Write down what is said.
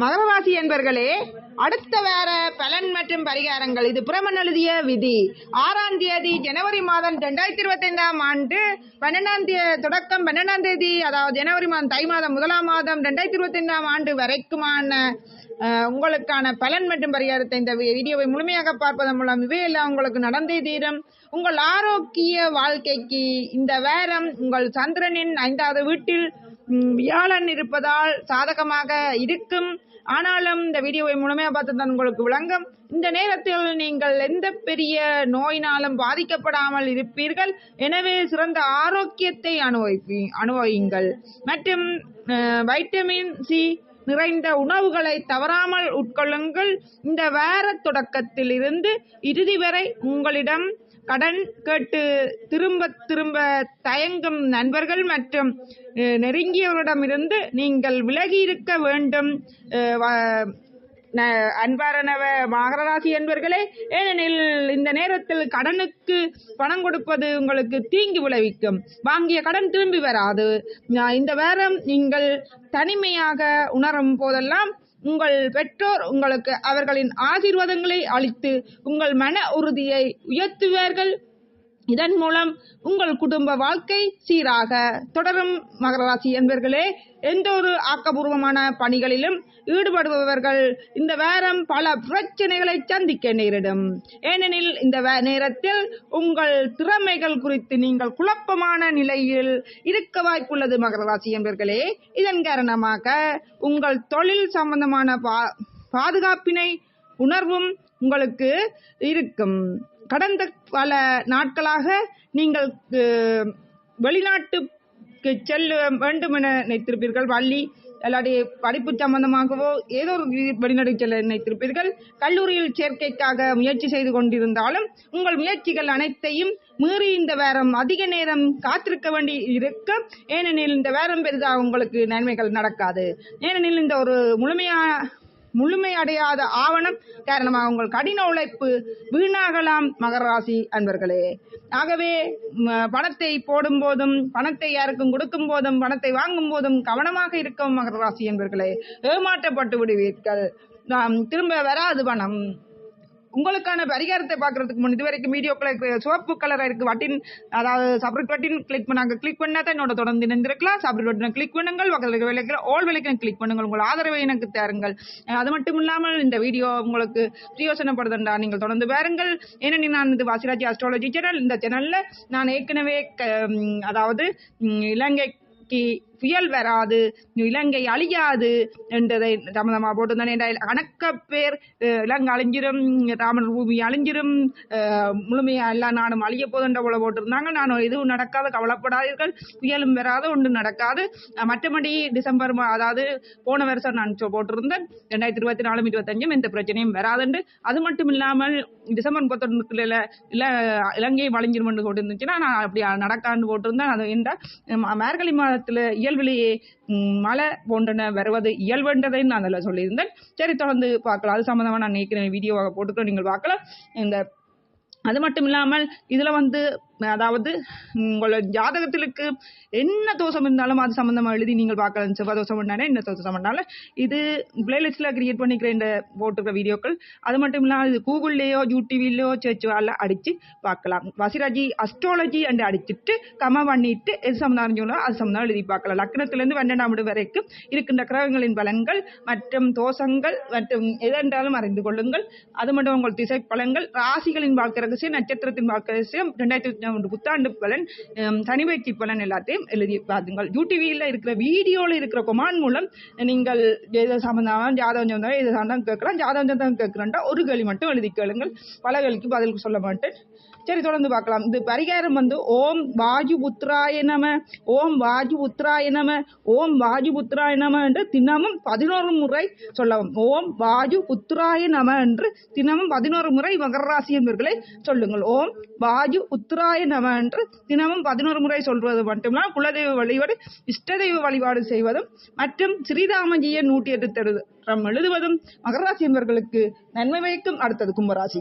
மகர ராசி என்பர்களே அடுத்த வேற பலன் மற்றும் பரிகாரங்கள். இது புறமன் எழுதிய விதி. ஆறாம் தேதி ஜனவரி மாதம் ரெண்டாயிரத்தி இருபத்தி ஐந்தாம் ஆண்டு பன்னெண்டாம் தேதி தொடக்கம் பன்னெண்டாம் தேதி அதாவது ஜனவரி மாதம் தை மாதம் முதலாம் மாதம் ரெண்டாயிரத்தி இருபத்தி ஐந்தாம் ஆண்டு வரைக்குமான உங்களுக்கான பலன் மற்றும் பரிகாரத்தை இந்த வீடியோவை முழுமையாக பார்ப்பதன் மூலம் இவையெல்லாம் உங்களுக்கு நடந்தே தீரும். உங்கள் ஆரோக்கிய வாழ்க்கைக்கு இந்த வேரம் உங்கள் சந்திரனின் ஐந்தாவது வீட்டில் வியாழன் இருப்பதால் சாதகமாக இருக்கும். ஆனாலும் இந்த வீடியோவை முழுமையாக பார்த்து தான் உங்களுக்கு விளங்கும். இந்த நேரத்தில் நீங்கள் எந்த பெரிய நோயினாலும் பாதிக்கப்படாமல் இருப்பீர்கள். எனவே சிறந்த ஆரோக்கியத்தை அனுபவி அனுபவியுங்கள். மற்றும் வைட்டமின் சி நிறைந்த உணவுகளை தவறாமல் உட்கொள்ளுங்கள். இந்த வார தொடக்கத்தில் இருந்து இறுதி வரை உங்களிடம் கடன் கேட்டு திரும்ப திரும்ப தயங்கும் நண்பர்கள் மற்றும் நெருங்கியவரிடமிருந்து நீங்கள் விலகி இருக்க வேண்டும் அன்பாரணவ மகர ராசி என்பர்களே ஏனெனில் இந்த நேரத்தில் கடனுக்கு பணம் கொடுப்பது உங்களுக்கு தீங்கு விளைவிக்கும். வாங்கிய கடன் திரும்பி வராது. இந்த வாரம் நீங்கள் தனிமையாக உணரும் போதெல்லாம் உங்கள் பெற்றோர் உங்களுக்கு அவர்களின் ஆசீர்வாதங்களை அளித்து உங்கள் மன உறுதியை உயர்த்துவார்கள். இதன் மூலம் உங்கள் குடும்ப வாழ்க்கை சீராக தொடரும் மகர ராசி என்பர்களே. எந்த ஒரு ஆக்கபூர்வமான பணிகளிலும் ஈடுபடுபவர்கள் இந்த வேரம் பல பிரச்சனைகளை சந்திக்க நேரிடும். ஏனெனில் இந்த நேரத்தில் உங்கள் திறமைகள் குறித்து நீங்கள் குழப்பமான நிலையில் இருக்க வாய்ப்புள்ளது மகர ராசி என்பர்களே. இதன் காரணமாக உங்கள் தொழில் சம்பந்தமான பா பாதுகாப்பினை உணர்வும் உங்களுக்கு இருக்கும். கடந்த பல நாட்களாக நீங்கள் வெளிநாட்டுக்கு செல்ல வேண்டும் என நினைத்திருப்பீர்கள். வள்ளி அல்லாடி படிப்பு சம்பந்தமாகவோ ஏதோ ஒரு வெளிநாட்டுக்கு செல்ல நினைத்திருப்பீர்கள். கல்லூரியில் சேர்க்கைக்காக முயற்சி செய்து கொண்டிருந்தாலும் உங்கள் முயற்சிகள் அனைத்தையும் மீறி இந்த வேரம் அதிக நேரம் காத்திருக்க வேண்டி இருக்கும் ஏனெனில் இந்த வேரம் பெரிதாக உங்களுக்கு நன்மைகள் நடக்காது. ஏனெனில் இந்த ஒரு முழுமையான முழுமையடையாத ஆவணம் காரணமாக உங்கள் கடின உழைப்பு வீணாகலாம் மகர ராசி அன்பர்களே. ஆகவே பணத்தை போடும் போதும் பணத்தை யாருக்கும் கொடுக்கும் போதும் பணத்தை வாங்கும் போதும் கவனமாக இருக்கும் மகர ராசி என்பர்களே ஏமாற்றப்பட்டு விடுவீர்கள். நாம் திரும்ப வராது பணம். உங்களுக்கான பரிகாரத்தை பார்க்கறதுக்கு முன் இதுவரைக்கும் வீடியோக்களை சிவப்பு கலராக இருக்கு வட்டின் அதாவது சப்ரேட் வட்டின் கிளிக் பண்ணாங்க கிளிக் பண்ணா தான் என்னோட தொடர்ந்து இணைந்திருக்கலாம். சப்ரேட் பட்டனை கிளிக் பண்ணுங்கள் பக்கத்தில் விளக்கிற ஆல் விளக்கின கிளிக் பண்ணுங்கள். உங்கள் ஆதரவை எனக்கு தாருங்கள். அது மட்டும் இல்லாமல் இந்த வீடியோ உங்களுக்கு பிரயோசனப்படுதுண்டா நீங்கள் தொடர்ந்து பாருங்கள். ஏனெனில் நான் இது வாசிராஜி அஸ்ட்ராலஜி சேனல் இந்த சேனல்ல நான் ஏற்கனவே க- அதாவது இலங்கைக்கு புயல் வராது இலங்கை அழியாது என்றதை சம்மந்தமாக போட்டிருந்தேன் கணக்க பேர் இலங்கை அழிஞ்சிரும் ராமன் பூமி அழிஞ்சிரும் முழுமையாக முழுமையா எல்லா நாடும் அழிய போதுன்ற போல போட்டிருந்தாங்க. நான் எதுவும் நடக்காத கவலைப்படாதீர்கள். புயலும் வராது ஒன்றும் நடக்காது. மற்றபடி டிசம்பர் மா- அதாவது போன வருஷம் நான் போட்டிருந்தேன். ரெண்டாயிரத்தி இருபத்தி நாலும் இருபத்தஞ்சும் எந்த பிரச்சனையும் வராதுண்டு. அது மட்டும் இல்லாமல் டிசம்பர் முப்பத்தொன்னுக்குள்ள இல்லை இலங்கை வளைஞ்சிரும் போட்டு போட்டிருந்துச்சுன்னா நான் அப்படி நடக்கான்னு போட்டிருந்தேன். அது என்றால் ம- மார்கழி இயல்பிலேயே மழை போன்றன வருவது இயல்புன்றதை நான் அதில் சொல்லியிருந்தேன். சரி தொடர்ந்து பார்க்கலாம். அது சம்மந்தமாக நான் நினைக்கிறேன் வீடியோவாக போட்டுக்கிறேன். நீங்கள் பார்க்கலாம். இந்த அது மட்டும் இல்லாமல் இதில் வந்து அதாவது உங்களோட ஜாதகத்திலுக்கு என்ன தோஷம் இருந்தாலும் அது சம்மந்தமாக எழுதி நீங்கள் பார்க்கலாம். செவ்வாய் தோஷம் பண்ணாலே என்ன தோஷம் பண்ணாலும் இது பிளேலிஸ்டில் கிரியேட் பண்ணிக்கிற இந்த போட்டுக்கிற வீடியோக்கள். அது மட்டும் இல்லாமல் இது கூகுள்லேயோ யூடிவிலையோ சர்ச்சுவால அடித்து பார்க்கலாம். வசிராஜி அஸ்ட்ராலஜி அண்டு அடிச்சுட்டு கம பண்ணிட்டு எது சம்மந்தம் சொல்லலாம் அது சம்மந்தம் எழுதி பார்க்கலாம். லக்னத்திலேருந்து பன்னெண்டாம் வீடு வரைக்கும் இருக்கின்ற கிரகங்களின் பலன்கள் மற்றும் தோஷங்கள் மற்றும் எதென்றாலும் அறிந்து கொள்ளுங்கள். அது மட்டும் உங்கள் திசை பலன்கள் ராசிகளின் வாழ்க்கை ரகசியம் நட்சத்திரத்தின் வாழ்க்கை ரகசியம் ரெண்டாயிரத்தி உண்டு புத்தாண்டு பலன் தனிமைக்கு பலன் எல்லாத்தையும் எழுதி பாருங்கள் யூடிவியில் இருக்கிற வீடியோவில் இருக்கிற கொமான் மூலம் நீங்கள் எது சம்பந்தம் ஜாதகம் சொந்தம் எது சம்பந்தம் கேட்கலாம் ஜாதகம் சொந்தம் கேட்குறேன்டா ஒரு கேள்வி மட்டும் எழுதி கேளுங்கள். பல கேள்விக்கு பதில் சொல்ல மாட்டேன். சரி தொடர்ந்து பார்க்கலாம். இது பரிகாரம் வந்து ஓம் வாஜு புத்ராய நம ஓம் வாஜு புத்ராய நம ஓம் வாஜு புத்ராய நம என்று தினமும் பதினோரு முறை சொல்லவும். ஓம் வாஜு புத்ராய நம என்று தினமும் பதினோரு முறை மகர ராசி என்பவர்களை சொல்லுங்கள். ஓம் வாஜு புத்ராய நம என்று தினமும் பதினோரு முறை சொல்வது மட்டுமல்ல குலதெய்வ வழிபாடு இஷ்டதெய்வ வழிபாடு செய்வதும் மற்றும் ஸ்ரீராமஜியை நூற்றி எட்டு எழுதுவதும் மகராசி என்பவர்களுக்கு நன்மை வைக்கும். அடுத்தது கும்பராசி.